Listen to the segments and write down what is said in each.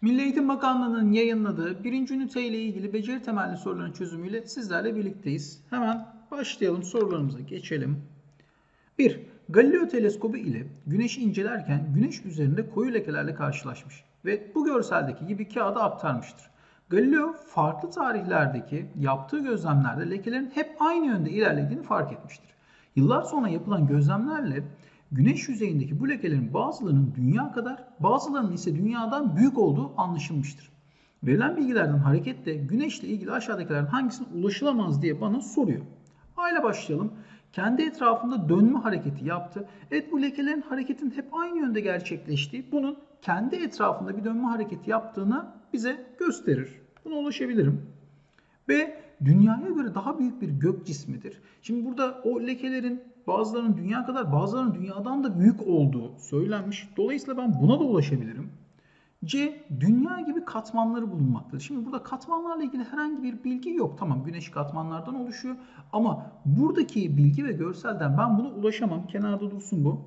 Milli Eğitim Bakanlığı'nın yayınladığı birinci ünite ile ilgili beceri temelli soruların çözümüyle sizlerle birlikteyiz. Hemen başlayalım sorularımıza geçelim. 1. Galileo teleskobu ile güneşi incelerken güneş üzerinde koyu lekelerle karşılaşmış ve bu görseldeki gibi kağıda aktarmıştır. Galileo farklı tarihlerdeki yaptığı gözlemlerde lekelerin hep aynı yönde ilerlediğini fark etmiştir. Yıllar sonra yapılan gözlemlerle güneş yüzeyindeki bu lekelerin bazılarının dünya kadar bazılarının ise dünyadan büyük olduğu anlaşılmıştır. Verilen bilgilerden hareketle güneşle ilgili aşağıdakilerin hangisine ulaşılamaz diye bana soruyor. A ile başlayalım. Kendi etrafında dönme hareketi yaptı. Evet bu lekelerin hareketin hep aynı yönde gerçekleştiği, bunun kendi etrafında bir dönme hareketi yaptığını bize gösterir. Buna ulaşabilirim. B. Dünyaya göre daha büyük bir gök cismidir. Şimdi burada o lekelerin bazılarının dünya kadar bazılarının dünyadan da büyük olduğu söylenmiş. Dolayısıyla ben buna da ulaşabilirim. C. Dünya gibi katmanları bulunmaktadır. Şimdi burada katmanlarla ilgili herhangi bir bilgi yok. Tamam güneş katmanlardan oluşuyor. Ama buradaki bilgi ve görselden ben buna ulaşamam. Kenarda dursun bu.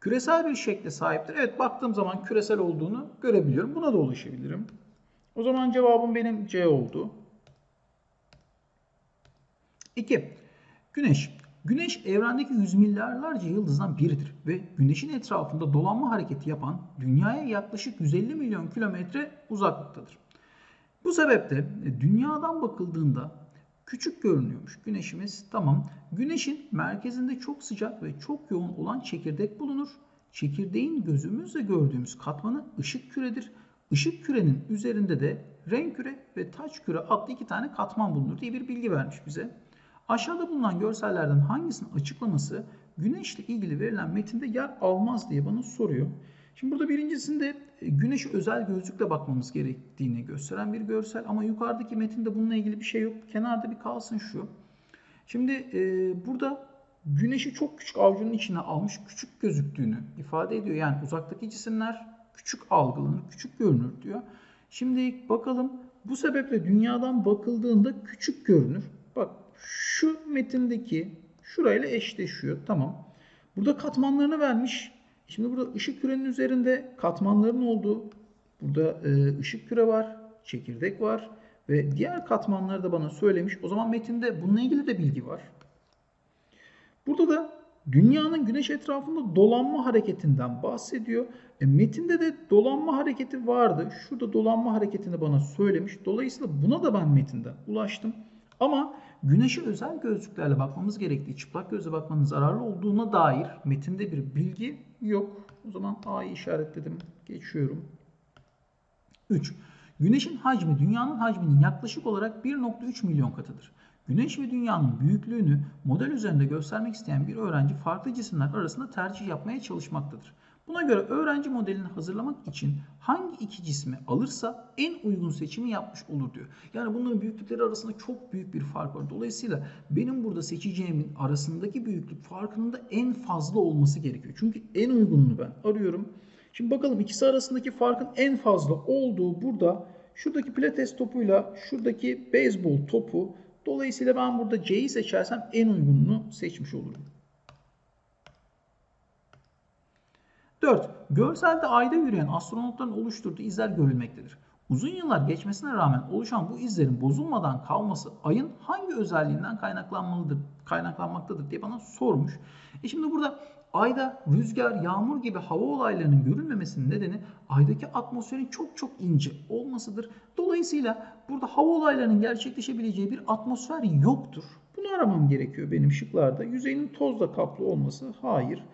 Küresel bir şekle sahiptir. Evet baktığım zaman küresel olduğunu görebiliyorum. Buna da ulaşabilirim. O zaman cevabım benim C oldu. 2. Güneş. Güneş evrendeki yüz milyarlarca yıldızdan biridir ve güneşin etrafında dolanma hareketi yapan dünyaya yaklaşık 150 milyon kilometre uzaklıktadır. Bu sebeple dünyadan bakıldığında küçük görünüyormuş güneşimiz. Tamam. Güneşin merkezinde çok sıcak ve çok yoğun olan çekirdek bulunur. Çekirdeğin gözümüzle gördüğümüz katmanı ışık küredir. Işık kürenin üzerinde de renk küre ve taç küre adlı iki tane katman bulunur diye bir bilgi vermiş bize. Aşağıda bulunan görsellerden hangisinin açıklaması güneşle ilgili verilen metinde yer almaz diye bana soruyor. Şimdi burada birincisinde e, güneş özel gözlükle bakmamız gerektiğini gösteren bir görsel ama yukarıdaki metinde bununla ilgili bir şey yok. Kenarda bir kalsın şu. Şimdi e, burada güneşi çok küçük avucunun içine almış küçük gözüktüğünü ifade ediyor. Yani uzaktaki cisimler küçük algılanır, küçük görünür diyor. Şimdi bakalım bu sebeple dünyadan bakıldığında küçük görünür. Şu metindeki şurayla eşleşiyor. Tamam. Burada katmanlarını vermiş. Şimdi burada ışık kürenin üzerinde katmanların olduğu, burada e, ışık küre var, çekirdek var ve diğer katmanları da bana söylemiş. O zaman metinde bununla ilgili de bilgi var. Burada da dünyanın güneş etrafında dolanma hareketinden bahsediyor. E, metinde de dolanma hareketi vardı. Şurada dolanma hareketini bana söylemiş. Dolayısıyla buna da ben metinden ulaştım. Ama güneşe özel gözlüklerle bakmamız gerektiği, çıplak gözle bakmanın zararlı olduğuna dair metinde bir bilgi yok. O zaman A'yı işaretledim. Geçiyorum. 3. Güneşin hacmi dünyanın hacminin yaklaşık olarak 1.3 milyon katıdır. Güneş ve dünyanın büyüklüğünü model üzerinde göstermek isteyen bir öğrenci farklı cisimler arasında tercih yapmaya çalışmaktadır. Buna göre öğrenci modelini hazırlamak için hangi iki cismi alırsa en uygun seçimi yapmış olur diyor. Yani bunların büyüklükleri arasında çok büyük bir fark var. Dolayısıyla benim burada seçeceğimin arasındaki büyüklük farkının da en fazla olması gerekiyor. Çünkü en uygununu ben arıyorum. Şimdi bakalım ikisi arasındaki farkın en fazla olduğu burada şuradaki pilates topuyla şuradaki beyzbol topu. Dolayısıyla ben burada C'yi seçersem en uygununu seçmiş olurum. 4. Görselde ayda yürüyen astronotların oluşturduğu izler görülmektedir. Uzun yıllar geçmesine rağmen oluşan bu izlerin bozulmadan kalması ayın hangi özelliğinden kaynaklanmalıdır, kaynaklanmaktadır diye bana sormuş. E şimdi burada ayda rüzgar, yağmur gibi hava olaylarının görülmemesinin nedeni aydaki atmosferin çok çok ince olmasıdır. Dolayısıyla burada hava olaylarının gerçekleşebileceği bir atmosfer yoktur. Bunu aramam gerekiyor benim şıklarda. Yüzeyinin tozla kaplı olması hayır.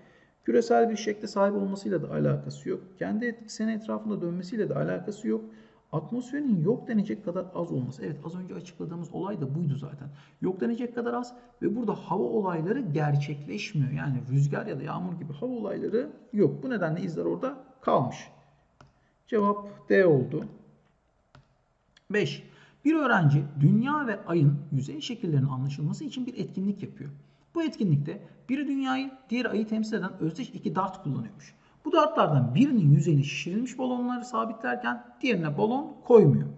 Küresel bir şekle sahip olmasıyla da alakası yok. Kendi ekseni etrafında dönmesiyle de alakası yok. Atmosferin yok denecek kadar az olması. Evet az önce açıkladığımız olay da buydu zaten. Yok denecek kadar az ve burada hava olayları gerçekleşmiyor. Yani rüzgar ya da yağmur gibi hava olayları yok. Bu nedenle izler orada kalmış. Cevap D oldu. 5. Bir öğrenci dünya ve ayın yüzey şekillerinin anlaşılması için bir etkinlik yapıyor. Bu etkinlikte biri dünyayı, diğeri ayı temsil eden özdeş iki dart kullanıyormuş. Bu dartlardan birinin yüzeyine şişirilmiş balonları sabitlerken diğerine balon koymuyor.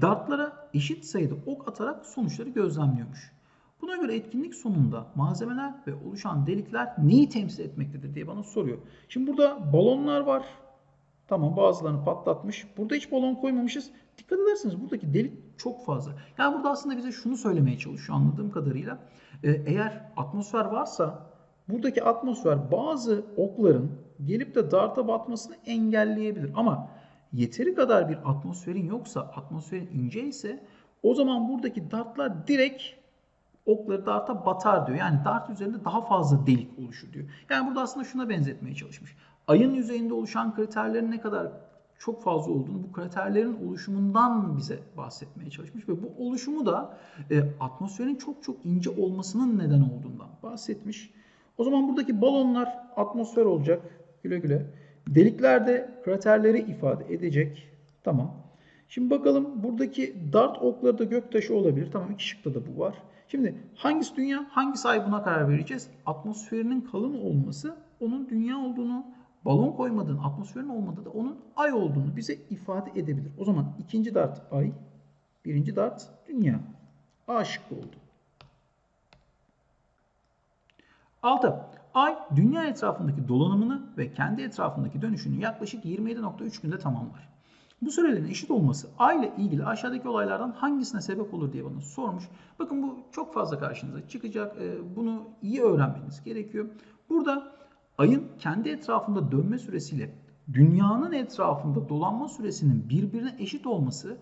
Dartlara eşit sayıda ok atarak sonuçları gözlemliyormuş. Buna göre etkinlik sonunda malzemeler ve oluşan delikler neyi temsil etmektedir diye bana soruyor. Şimdi burada balonlar var. Tamam bazılarını patlatmış. Burada hiç balon koymamışız. Dikkat ederseniz buradaki delik çok fazla. Yani burada aslında bize şunu söylemeye çalışıyor anladığım kadarıyla. Ee, eğer atmosfer varsa buradaki atmosfer bazı okların gelip de darta batmasını engelleyebilir. Ama yeteri kadar bir atmosferin yoksa, atmosferin ince ise o zaman buradaki dartlar direkt okları darta batar diyor. Yani dart üzerinde daha fazla delik oluşur diyor. Yani burada aslında şuna benzetmeye çalışmış. Ayın yüzeyinde oluşan kriterlerin ne kadar çok fazla olduğunu, bu kraterlerin oluşumundan bize bahsetmeye çalışmış ve bu oluşumu da e, atmosferin çok çok ince olmasının neden olduğundan bahsetmiş. O zaman buradaki balonlar atmosfer olacak. Güle güle. Delikler de kraterleri ifade edecek. Tamam. Şimdi bakalım buradaki dart okları da göktaşı olabilir. Tamam iki şıkta da bu var. Şimdi hangisi dünya, hangisi ay buna karar vereceğiz. Atmosferinin kalın olması onun dünya olduğunu, balon koymadığın atmosferin olmadığı da onun ay olduğunu bize ifade edebilir. O zaman ikinci dart ay, birinci dart dünya. A şıkkı oldu. 6. Ay dünya etrafındaki dolanımını ve kendi etrafındaki dönüşünü yaklaşık 27.3 günde tamamlar. Bu sürelerin eşit olması ay ile ilgili aşağıdaki olaylardan hangisine sebep olur diye bana sormuş. Bakın bu çok fazla karşınıza çıkacak. Ee, bunu iyi öğrenmeniz gerekiyor. Burada ayın kendi etrafında dönme süresiyle dünyanın etrafında dolanma süresinin birbirine eşit olması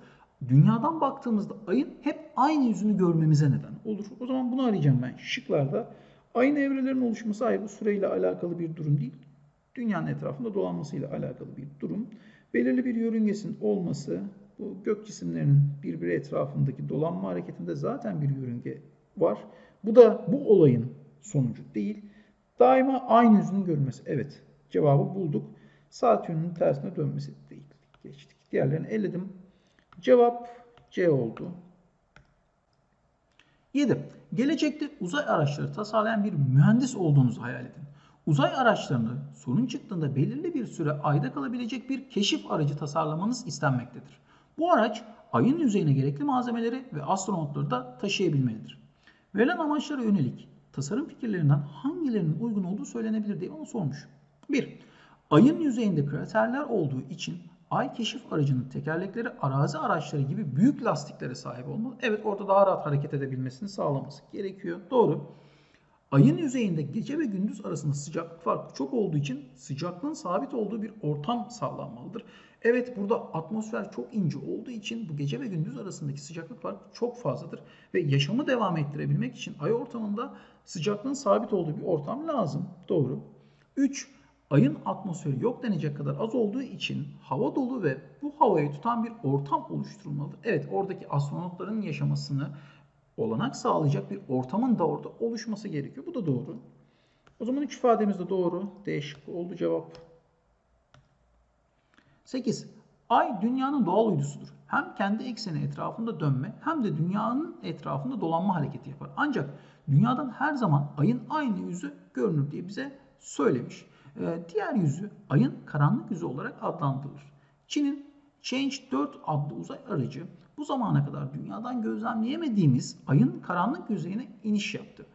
dünyadan baktığımızda ayın hep aynı yüzünü görmemize neden olur. O zaman bunu arayacağım ben şıklarda. Ayın evrelerinin oluşması hayır bu süreyle alakalı bir durum değil. Dünyanın etrafında dolanmasıyla alakalı bir durum. Belirli bir yörüngesinin olması bu gök cisimlerinin birbiri etrafındaki dolanma hareketinde zaten bir yörünge var. Bu da bu olayın sonucu değil. Daima aynı yüzünün görülmesi. Evet cevabı bulduk. Saat yönünün tersine dönmesi değil. Geçtik. Diğerlerini eledim. Cevap C oldu. 7. Gelecekte uzay araçları tasarlayan bir mühendis olduğunuzu hayal edin. Uzay araçlarını sorun çıktığında belirli bir süre ayda kalabilecek bir keşif aracı tasarlamanız istenmektedir. Bu araç ayın yüzeyine gerekli malzemeleri ve astronotları da taşıyabilmelidir. Verilen amaçlara yönelik tasarım fikirlerinden hangilerinin uygun olduğu söylenebilir diye onu sormuş. 1. Ayın yüzeyinde kraterler olduğu için ay keşif aracının tekerlekleri arazi araçları gibi büyük lastiklere sahip olmalı. Evet orada daha rahat hareket edebilmesini sağlaması gerekiyor. Doğru. Ayın yüzeyinde gece ve gündüz arasında sıcaklık farkı çok olduğu için sıcaklığın sabit olduğu bir ortam sağlanmalıdır. Evet burada atmosfer çok ince olduğu için bu gece ve gündüz arasındaki sıcaklık farkı çok fazladır. Ve yaşamı devam ettirebilmek için ay ortamında sıcaklığın sabit olduğu bir ortam lazım. Doğru. 3. Ayın atmosferi yok denecek kadar az olduğu için hava dolu ve bu havayı tutan bir ortam oluşturulmalıdır. Evet oradaki astronotların yaşamasını olanak sağlayacak bir ortamın da orada oluşması gerekiyor. Bu da doğru. O zaman üç ifademiz de doğru. D şıkkı oldu cevap. 8. Ay dünyanın doğal uydusudur. Hem kendi ekseni etrafında dönme hem de dünyanın etrafında dolanma hareketi yapar. Ancak dünyadan her zaman ayın aynı yüzü görünür diye bize söylemiş. Ee, diğer yüzü ayın karanlık yüzü olarak adlandırılır. Çin'in Change 4 adlı uzay aracı bu zamana kadar dünyadan gözlemleyemediğimiz ayın karanlık yüzeyine iniş yaptı.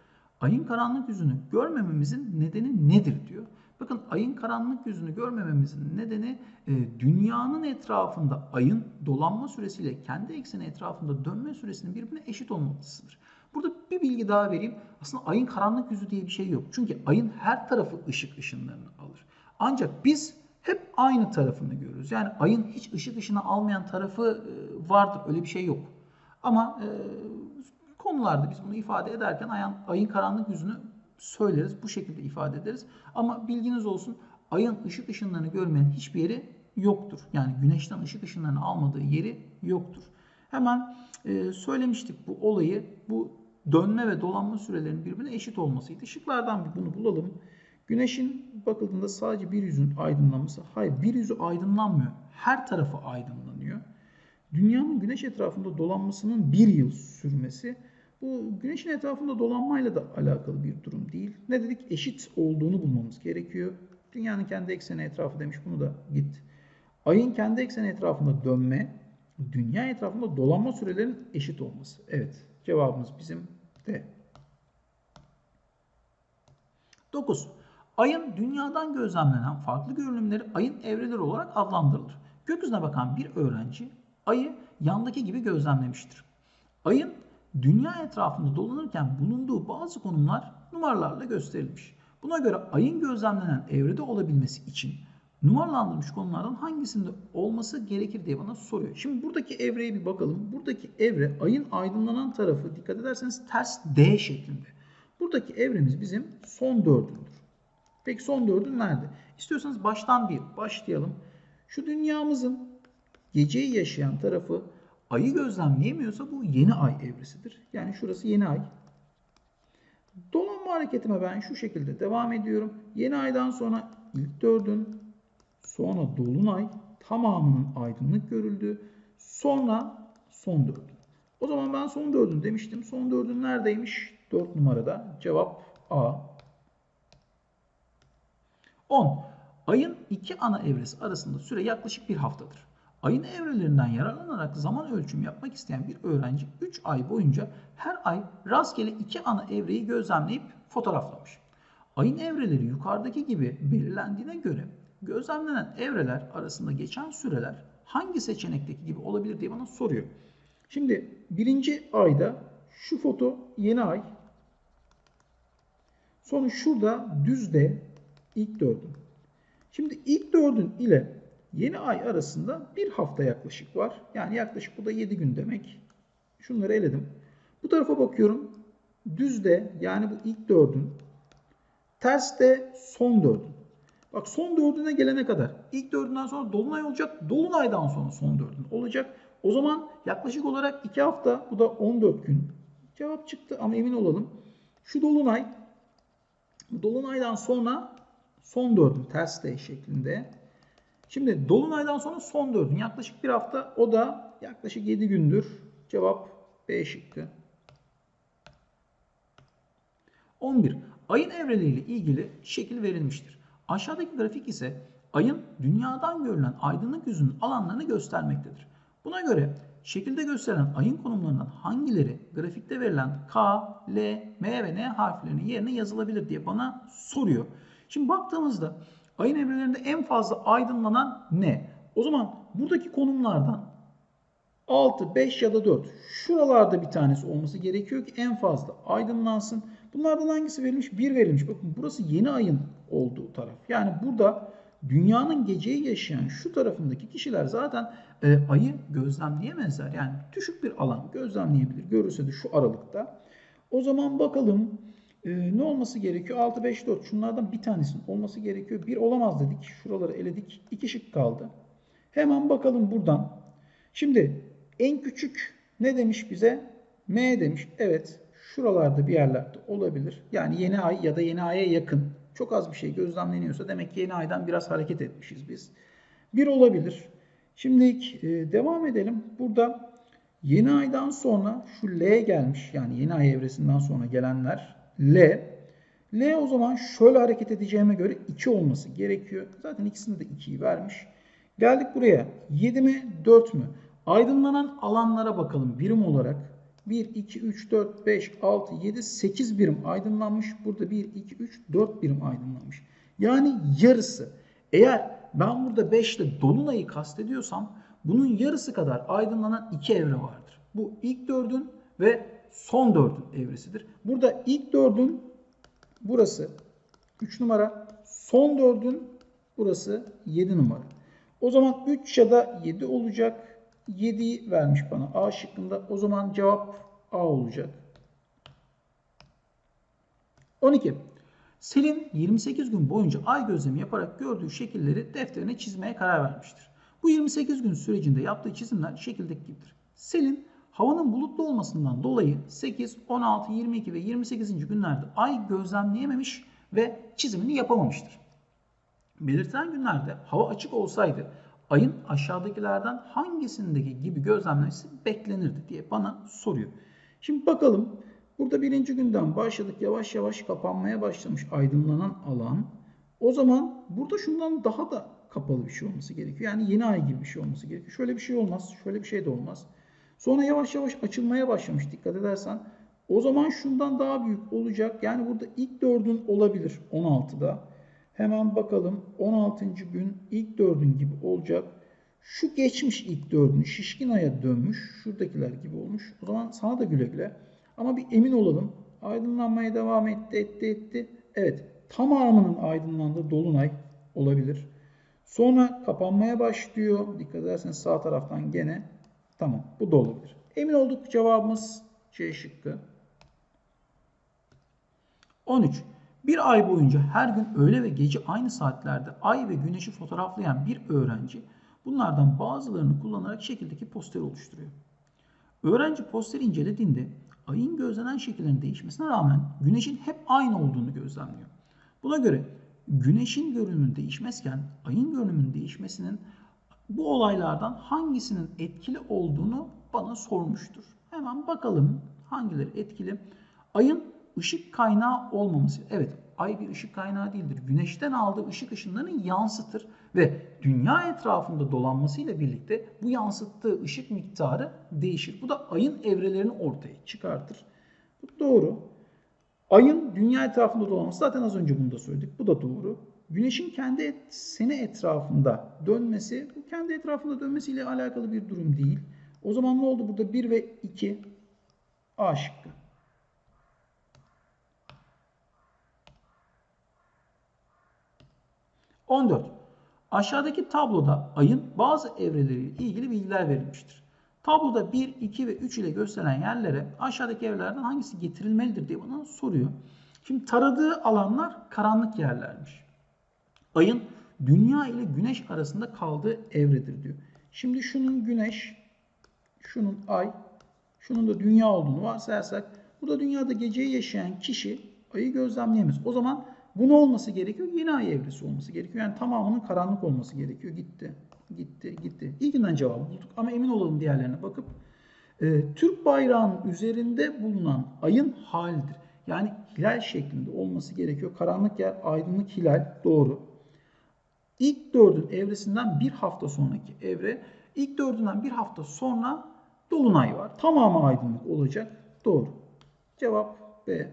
Ayın karanlık yüzünü görmememizin nedeni nedir diyor. Bakın ayın karanlık yüzünü görmememizin nedeni e, dünyanın etrafında ayın dolanma süresiyle kendi ekseni etrafında dönme süresinin birbirine eşit olmasıdır. Burada bir bilgi daha vereyim. Aslında ayın karanlık yüzü diye bir şey yok. Çünkü ayın her tarafı ışık ışınlarını alır. Ancak biz hep aynı tarafını görürüz. Yani ayın hiç ışık ışını almayan tarafı e, vardır. Öyle bir şey yok. Ama e, konularda biz bunu ifade ederken ayın, ayın karanlık yüzünü söyleriz. Bu şekilde ifade ederiz. Ama bilginiz olsun ayın ışık ışınlarını görmeyen hiçbir yeri yoktur. Yani güneşten ışık ışınlarını almadığı yeri yoktur. Hemen e, söylemiştik bu olayı. Bu dönme ve dolanma sürelerinin birbirine eşit olmasıydı. Şıklardan bir bunu bulalım. Güneşin bakıldığında sadece bir yüzün aydınlanması, hayır bir yüzü aydınlanmıyor. Her tarafı aydınlanıyor. Dünyanın güneş etrafında dolanmasının bir yıl sürmesi bu güneşin etrafında dolanmayla da alakalı bir durum değil. Ne dedik? Eşit olduğunu bulmamız gerekiyor. Dünyanın kendi ekseni etrafı demiş bunu da git. Ayın kendi ekseni etrafında dönme, dünya etrafında dolanma sürelerinin eşit olması. Evet cevabımız bizim D. 9. Ayın dünyadan gözlemlenen farklı görünümleri ayın evreleri olarak adlandırılır. Gökyüzüne bakan bir öğrenci ayı yandaki gibi gözlemlemiştir. Ayın dünya etrafında dolanırken bulunduğu bazı konumlar numaralarla gösterilmiş. Buna göre ayın gözlemlenen evrede olabilmesi için numaralandırılmış konulardan hangisinde olması gerekir diye bana soruyor. Şimdi buradaki evreye bir bakalım. Buradaki evre ayın aydınlanan tarafı dikkat ederseniz ters D şeklinde. Buradaki evremiz bizim son dördündür. Peki son dördün nerede? İstiyorsanız baştan bir başlayalım. Şu dünyamızın geceyi yaşayan tarafı ayı gözlemleyemiyorsa bu yeni ay evresidir. Yani şurası yeni ay. Dolanma hareketime ben şu şekilde devam ediyorum. Yeni aydan sonra ilk dördün, sonra dolunay tamamının aydınlık görüldüğü, sonra son dördün. O zaman ben son dördün demiştim. Son dördün neredeymiş? 4 numarada. Cevap A. 10. Ayın iki ana evresi arasında süre yaklaşık bir haftadır. Ayın evrelerinden yararlanarak zaman ölçüm yapmak isteyen bir öğrenci 3 ay boyunca her ay rastgele iki ana evreyi gözlemleyip fotoğraflamış. Ayın evreleri yukarıdaki gibi belirlendiğine göre gözlemlenen evreler arasında geçen süreler hangi seçenekteki gibi olabilir diye bana soruyor. Şimdi birinci ayda şu foto yeni ay. Sonra şurada düzde ilk dördün. Şimdi ilk dördün ile yeni ay arasında bir hafta yaklaşık var. Yani yaklaşık bu da 7 gün demek. Şunları eledim. Bu tarafa bakıyorum. Düzde yani bu ilk dördün. Terste son dördün. Bak son dördüne gelene kadar ilk dördünden sonra dolunay olacak. Dolunaydan sonra son dördün olacak. O zaman yaklaşık olarak 2 hafta bu da 14 gün. Cevap çıktı ama emin olalım. Şu dolunay dolunaydan sonra son dördün ters D şeklinde. Şimdi dolunaydan sonra son dördün yaklaşık bir hafta o da yaklaşık 7 gündür. Cevap B şıkkı. 11. Ayın evreleriyle ilgili şekil verilmiştir. Aşağıdaki grafik ise ayın dünyadan görülen aydınlık yüzünün alanlarını göstermektedir. Buna göre şekilde gösterilen ayın konumlarından hangileri grafikte verilen K, L, M ve N harflerinin yerine yazılabilir diye bana soruyor. Şimdi baktığımızda ayın evrelerinde en fazla aydınlanan ne? O zaman buradaki konumlardan 6, 5 ya da 4 şuralarda bir tanesi olması gerekiyor ki en fazla aydınlansın. Bunlardan hangisi verilmiş? 1 verilmiş. Bakın burası yeni ayın olduğu taraf. Yani burada dünyanın geceyi yaşayan şu tarafındaki kişiler zaten e, ayı gözlemleyemezler. Yani düşük bir alan gözlemleyebilir. Görürse de şu aralıkta. O zaman bakalım e, ne olması gerekiyor? 6, 5, 4. Şunlardan bir tanesinin olması gerekiyor. Bir olamaz dedik. Şuraları eledik. 2 şık kaldı. Hemen bakalım buradan. Şimdi en küçük ne demiş bize? M demiş. Evet. Şuralarda bir yerlerde olabilir. Yani yeni ay ya da yeni aya yakın. Çok az bir şey gözlemleniyorsa demek ki yeni aydan biraz hareket etmişiz biz. Bir olabilir. Şimdi e, devam edelim. Burada yeni aydan sonra şu L gelmiş. Yani yeni ay evresinden sonra gelenler L. L o zaman şöyle hareket edeceğime göre 2 olması gerekiyor. Zaten ikisinde de 2'yi vermiş. Geldik buraya. 7 mi 4 mü? Aydınlanan alanlara bakalım birim olarak. 1, 2, 3, 4, 5, 6, 7, 8 birim aydınlanmış. Burada 1, 2, 3, 4 birim aydınlanmış. Yani yarısı. Eğer ben burada 5 ile Dolunay'ı kastediyorsam bunun yarısı kadar aydınlanan iki evre vardır. Bu ilk dördün ve son dördün evresidir. Burada ilk dördün burası 3 numara. Son dördün burası 7 numara. O zaman 3 ya da 7 olacak. 7'yi vermiş bana A şıkkında. O zaman cevap A olacak. 12. Selin 28 gün boyunca ay gözlemi yaparak gördüğü şekilleri defterine çizmeye karar vermiştir. Bu 28 gün sürecinde yaptığı çizimler şekildeki gibidir. Selin havanın bulutlu olmasından dolayı 8, 16, 22 ve 28. günlerde ay gözlemleyememiş ve çizimini yapamamıştır. Belirtilen günlerde hava açık olsaydı ayın aşağıdakilerden hangisindeki gibi gözlemlenmesi beklenirdi diye bana soruyor. Şimdi bakalım burada birinci günden başladık yavaş yavaş kapanmaya başlamış aydınlanan alan. O zaman burada şundan daha da kapalı bir şey olması gerekiyor. Yani yeni ay gibi bir şey olması gerekiyor. Şöyle bir şey olmaz. Şöyle bir şey de olmaz. Sonra yavaş yavaş açılmaya başlamış dikkat edersen. O zaman şundan daha büyük olacak. Yani burada ilk dördün olabilir 16'da. Hemen bakalım 16. gün ilk dördün gibi olacak. Şu geçmiş ilk dördün şişkin aya dönmüş. Şuradakiler gibi olmuş. O zaman sana da güle güle. Ama bir emin olalım. Aydınlanmaya devam etti, etti, etti. Evet, tamamının aydınlandığı dolunay olabilir. Sonra kapanmaya başlıyor. Dikkat ederseniz sağ taraftan gene. Tamam, bu da olabilir. Emin olduk cevabımız C şıkkı. 13. Bir ay boyunca her gün öğle ve gece aynı saatlerde ay ve güneşi fotoğraflayan bir öğrenci bunlardan bazılarını kullanarak şekildeki posteri oluşturuyor. Öğrenci posteri incelediğinde ayın gözlenen şekillerin değişmesine rağmen güneşin hep aynı olduğunu gözlemliyor. Buna göre güneşin görünümünün değişmezken ayın görünümünün değişmesinin bu olaylardan hangisinin etkili olduğunu bana sormuştur. Hemen bakalım hangileri etkili. Ayın ışık kaynağı olmaması. Evet ay bir ışık kaynağı değildir. Güneşten aldığı ışık ışınlarını yansıtır ve dünya etrafında dolanmasıyla birlikte bu yansıttığı ışık miktarı değişir. Bu da ayın evrelerini ortaya çıkartır. Bu doğru. Ayın dünya etrafında dolanması zaten az önce bunu da söyledik. Bu da doğru. Güneşin kendi et, sene etrafında dönmesi, bu kendi etrafında dönmesiyle alakalı bir durum değil. O zaman ne oldu burada? 1 ve 2 A şıkkı. 14. Aşağıdaki tabloda ayın bazı evreleriyle ilgili bilgiler verilmiştir. Tabloda 1, 2 ve 3 ile gösterilen yerlere aşağıdaki evrelerden hangisi getirilmelidir diye bana soruyor. Şimdi taradığı alanlar karanlık yerlermiş. Ayın dünya ile güneş arasında kaldığı evredir diyor. Şimdi şunun güneş, şunun ay, şunun da dünya olduğunu varsayarsak burada dünyada geceyi yaşayan kişi ayı gözlemleyemez. O zaman bu ne olması gerekiyor? Yeni ay evresi olması gerekiyor. Yani tamamının karanlık olması gerekiyor. Gitti, gitti, gitti. İlkinden cevabı bulduk ama emin olalım diğerlerine bakıp. E, Türk bayrağının üzerinde bulunan ayın halidir. Yani hilal şeklinde olması gerekiyor. Karanlık yer, aydınlık hilal doğru. İlk dördün evresinden bir hafta sonraki evre, ilk dördünden bir hafta sonra dolunay var. Tamamı aydınlık olacak. Doğru. Cevap B.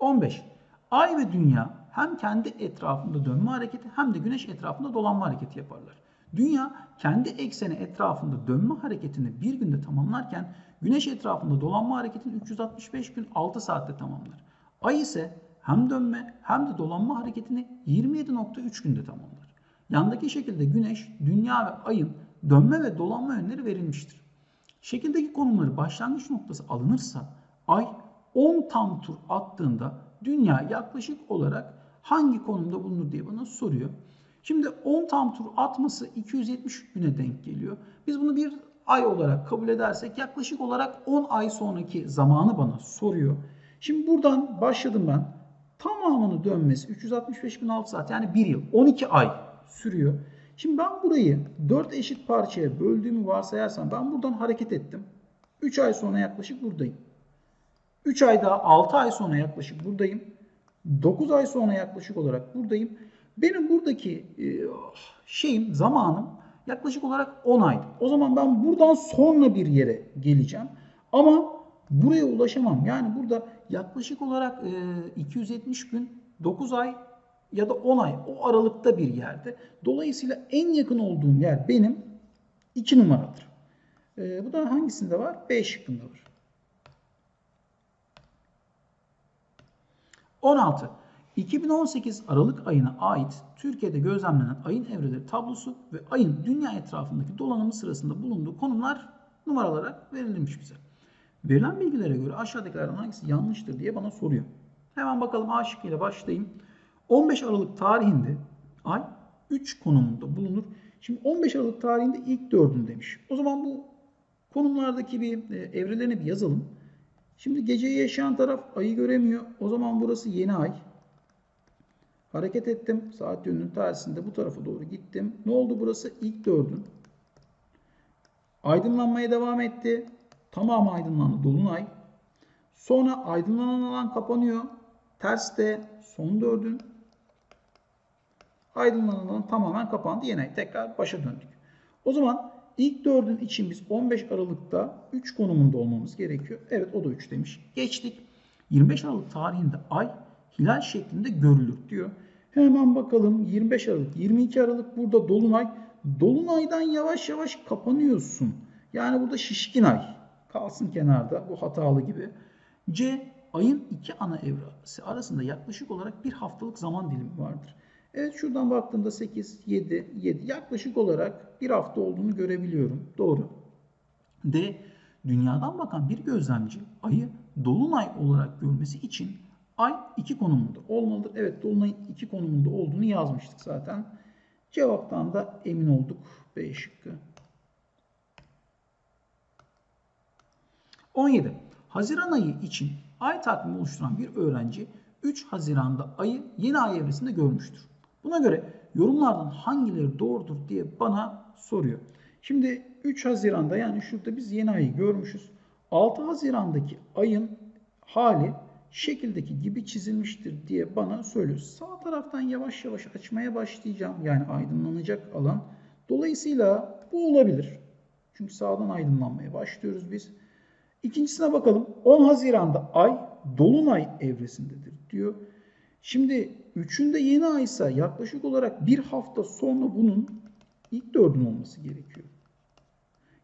15. Ay ve dünya hem kendi etrafında dönme hareketi hem de güneş etrafında dolanma hareketi yaparlar. Dünya kendi ekseni etrafında dönme hareketini bir günde tamamlarken güneş etrafında dolanma hareketini 365 gün 6 saatte tamamlar. Ay ise hem dönme hem de dolanma hareketini 27.3 günde tamamlar. Yandaki şekilde güneş, dünya ve ayın dönme ve dolanma yönleri verilmiştir. Şekildeki konumları başlangıç noktası alınırsa ay 10 tam tur attığında dünya yaklaşık olarak hangi konumda bulunur diye bana soruyor. Şimdi 10 tam tur atması 270 güne denk geliyor. Biz bunu bir ay olarak kabul edersek yaklaşık olarak 10 ay sonraki zamanı bana soruyor. Şimdi buradan başladım ben. Tamamını dönmesi 365 gün 6 saat yani 1 yıl 12 ay sürüyor. Şimdi ben burayı 4 eşit parçaya böldüğümü varsayarsam ben buradan hareket ettim. 3 ay sonra yaklaşık buradayım. 3 ay daha 6 ay sonra yaklaşık buradayım. 9 ay sonra yaklaşık olarak buradayım. Benim buradaki e, şeyim, zamanım yaklaşık olarak 10 ay. O zaman ben buradan sonra bir yere geleceğim. Ama buraya ulaşamam. Yani burada yaklaşık olarak 270 e, gün, 9 ay ya da 10 ay o aralıkta bir yerde. Dolayısıyla en yakın olduğum yer benim 2 numaradır. E, bu da hangisinde var? B şıkkında var. 16. 2018 Aralık ayına ait Türkiye'de gözlemlenen ayın evreleri tablosu ve ayın dünya etrafındaki dolanımı sırasında bulunduğu konumlar numaralarak verilmiş bize. Verilen bilgilere göre aşağıdakilerden hangisi yanlıştır diye bana soruyor. Hemen bakalım A şıkkıyla başlayayım. 15 Aralık tarihinde ay 3 konumunda bulunur. Şimdi 15 Aralık tarihinde ilk dördün demiş. O zaman bu konumlardaki bir e, evrelerini bir yazalım. Şimdi geceyi yaşayan taraf ayı göremiyor. O zaman burası yeni ay. Hareket ettim. Saat yönünün tersinde bu tarafa doğru gittim. Ne oldu burası? İlk dördün. Aydınlanmaya devam etti. Tamamı aydınlandı. Dolunay. Sonra aydınlanan alan kapanıyor. Terste son dördün. Aydınlanan alan tamamen kapandı. Yine. Tekrar başa döndük. O zaman İlk dördün için biz 15 Aralık'ta 3 konumunda olmamız gerekiyor. Evet o da 3 demiş. Geçtik. 25 Aralık tarihinde ay hilal şeklinde görülür diyor. Hemen bakalım 25 Aralık, 22 Aralık burada Dolunay. Dolunaydan yavaş yavaş kapanıyorsun. Yani burada şişkin ay. Kalsın kenarda bu hatalı gibi. C. Ayın iki ana evresi arasında yaklaşık olarak bir haftalık zaman dilimi vardır. Evet şuradan baktığımda 8, 7, 7 yaklaşık olarak bir hafta olduğunu görebiliyorum. Doğru. D. Dünyadan bakan bir gözlemci ayı dolunay olarak görmesi için ay iki konumunda olmalıdır. Evet dolunayın iki konumunda olduğunu yazmıştık zaten. Cevaptan da emin olduk. B şıkkı. 17. Haziran ayı için ay takvimi oluşturan bir öğrenci 3 Haziran'da ayı yeni ay evresinde görmüştür. Buna göre yorumlardan hangileri doğrudur diye bana soruyor. Şimdi 3 Haziran'da yani şurada biz yeni ayı görmüşüz. 6 Haziran'daki ayın hali şekildeki gibi çizilmiştir diye bana söylüyor. Sağ taraftan yavaş yavaş açmaya başlayacağım. Yani aydınlanacak alan. Dolayısıyla bu olabilir. Çünkü sağdan aydınlanmaya başlıyoruz biz. İkincisine bakalım. 10 Haziran'da ay dolunay evresindedir diyor. Şimdi üçünde yeni ay ise yaklaşık olarak bir hafta sonra bunun ilk dördün olması gerekiyor.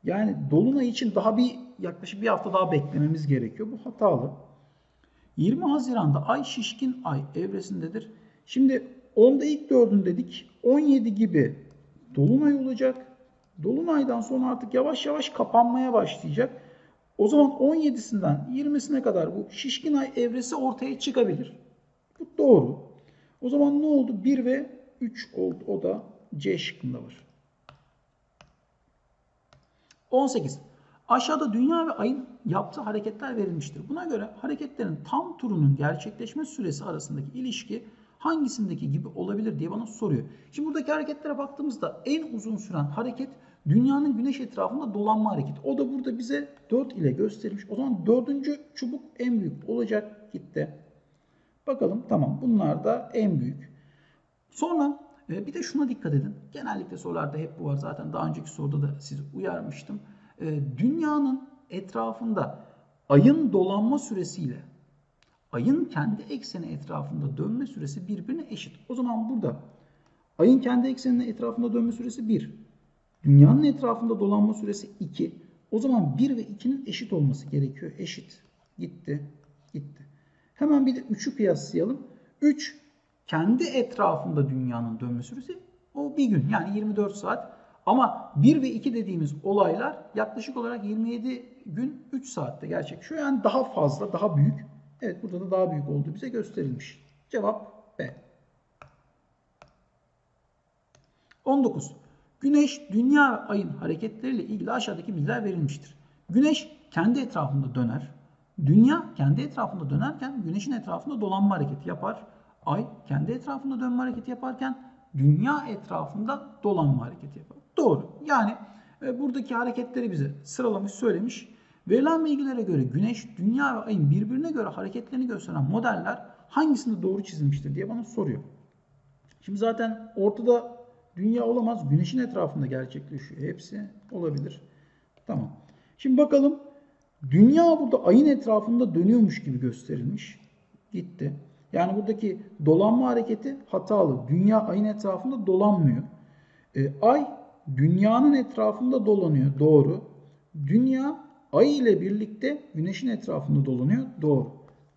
Yani dolunay için daha bir yaklaşık bir hafta daha beklememiz gerekiyor. Bu hatalı. 20 Haziran'da ay şişkin ay evresindedir. Şimdi 10'da ilk dördün dedik. 17 gibi dolunay olacak. Dolunaydan sonra artık yavaş yavaş kapanmaya başlayacak. O zaman 17'sinden 20'sine kadar bu şişkin ay evresi ortaya çıkabilir. Bu doğru. O zaman ne oldu? 1 ve 3 oldu. O da C şıkkında var. 18. Aşağıda dünya ve ayın yaptığı hareketler verilmiştir. Buna göre hareketlerin tam turunun gerçekleşme süresi arasındaki ilişki hangisindeki gibi olabilir diye bana soruyor. Şimdi buradaki hareketlere baktığımızda en uzun süren hareket dünyanın güneş etrafında dolanma hareketi. O da burada bize 4 ile gösterilmiş. O zaman dördüncü çubuk en büyük olacak gitti. Bakalım tamam bunlar da en büyük. Sonra e, bir de şuna dikkat edin. Genellikle sorularda hep bu var. Zaten daha önceki soruda da sizi uyarmıştım. E, dünyanın etrafında ayın dolanma süresiyle ayın kendi ekseni etrafında dönme süresi birbirine eşit. O zaman burada ayın kendi ekseninin etrafında dönme süresi 1. Dünyanın etrafında dolanma süresi 2. O zaman 1 ve 2'nin eşit olması gerekiyor. Eşit. Gitti. Gitti. Hemen bir de 3'ü kıyaslayalım. 3 kendi etrafında dünyanın dönme süresi o bir gün yani 24 saat. Ama 1 ve 2 dediğimiz olaylar yaklaşık olarak 27 gün 3 saatte gerçekleşiyor. Yani daha fazla, daha büyük. Evet burada da daha büyük olduğu bize gösterilmiş. Cevap B. 19. Güneş, dünya ayın hareketleriyle ilgili aşağıdaki bilgiler verilmiştir. Güneş kendi etrafında döner. Dünya kendi etrafında dönerken güneşin etrafında dolanma hareketi yapar. Ay kendi etrafında dönme hareketi yaparken dünya etrafında dolanma hareketi yapar. Doğru. Yani e, buradaki hareketleri bize sıralamış söylemiş. Verilen bilgilere göre güneş, dünya ve ayın birbirine göre hareketlerini gösteren modeller hangisinde doğru çizilmiştir diye bana soruyor. Şimdi zaten ortada dünya olamaz. Güneşin etrafında gerçekleşiyor. Hepsi olabilir. Tamam. Şimdi bakalım. Dünya burada ayın etrafında dönüyormuş gibi gösterilmiş. Gitti. Yani buradaki dolanma hareketi hatalı. Dünya ayın etrafında dolanmıyor. E, ay dünyanın etrafında dolanıyor. Doğru. Dünya ay ile birlikte güneşin etrafında dolanıyor. Doğru.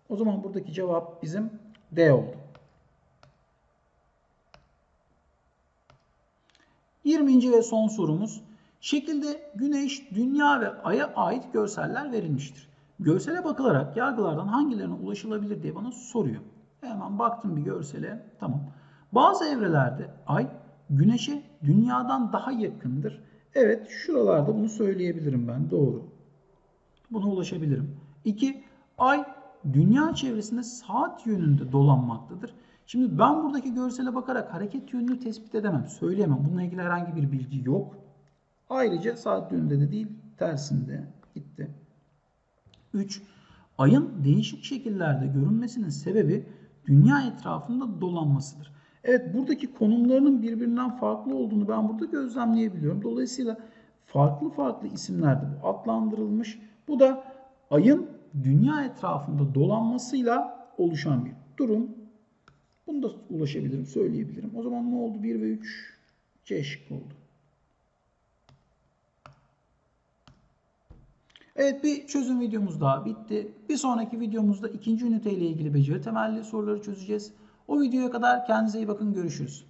O zaman buradaki cevap bizim D oldu. 20. ve son sorumuz. Şekilde güneş, dünya ve aya ait görseller verilmiştir. Görsele bakılarak yargılardan hangilerine ulaşılabilir diye bana soruyor. Hemen baktım bir görsele. Tamam. Bazı evrelerde ay güneşe dünyadan daha yakındır. Evet şuralarda bunu söyleyebilirim ben. Doğru. Buna ulaşabilirim. 2. Ay dünya çevresinde saat yönünde dolanmaktadır. Şimdi ben buradaki görsele bakarak hareket yönünü tespit edemem, söyleyemem. Bununla ilgili herhangi bir bilgi yok. Ayrıca saat yönünde de değil, tersinde gitti. 3. Ayın değişik şekillerde görünmesinin sebebi dünya etrafında dolanmasıdır. Evet buradaki konumlarının birbirinden farklı olduğunu ben burada gözlemleyebiliyorum. Dolayısıyla farklı farklı isimlerde bu adlandırılmış. Bu da ayın dünya etrafında dolanmasıyla oluşan bir durum. Bunu da ulaşabilirim, söyleyebilirim. O zaman ne oldu? 1 ve 3 C şıkkı oldu. Evet bir çözüm videomuz daha bitti. Bir sonraki videomuzda ikinci ünite ilgili beceri temelli soruları çözeceğiz. O videoya kadar kendinize iyi bakın görüşürüz.